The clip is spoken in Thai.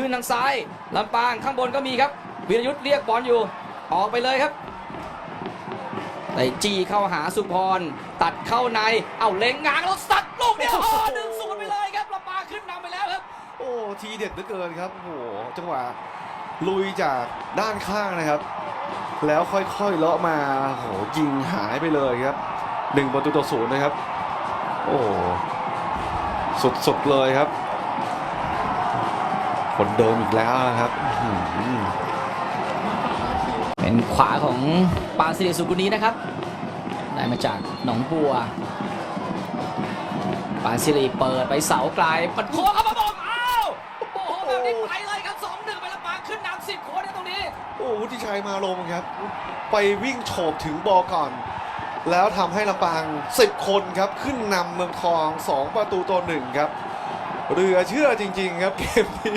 ขึ้นทางซ้ายลำปางข้างบนก็มีครับวีรยุทธ์เรียกบอลอยู่ ออกไปเลยครับไต่จีเข้าหาสุพร ตัดเข้าใน เอาเล็งงางแล้วสัดลูกเดียวโอ้หนึ่งศูนย์ไปเลยครับลำปางขึ้นนำไปแล้วครับ โอ้ทีเด็ดเหลือเกินครับโอ้โหจังหวะลุยจากด้านข้างนะครับ แล้วค่อยๆเลาะมาโอ้โหยิงหายไปเลยครับหนึ่งประตูต่อศูนย์นะครับ โอ้สุดๆเลยครับ คนเดิมอีกแล้วนะครับอื้อหือเป็นขวาของปานสิริสุกุนีนะครับ ได้มาจากหนองบัว ปานสิริเปิดไปเสาไกลมันโค้งเข้ามาบอกอ้าวโอ้โหแบบนี้ไปเลยครับสองหนึ่งไปลำปางขึ้นนำสิบคนนะตรงนี้ โอ้วุฒิชัยมาลงครับ ไปวิ่งโฉบถึงบอลก่อน แล้วทำให้ลำปาง 10 คนครับ ขึ้นนำเมืองทอง 2 ประตูต่อหนึ่งครับ เรือเชื่อจริง ๆ ครับเกมนี้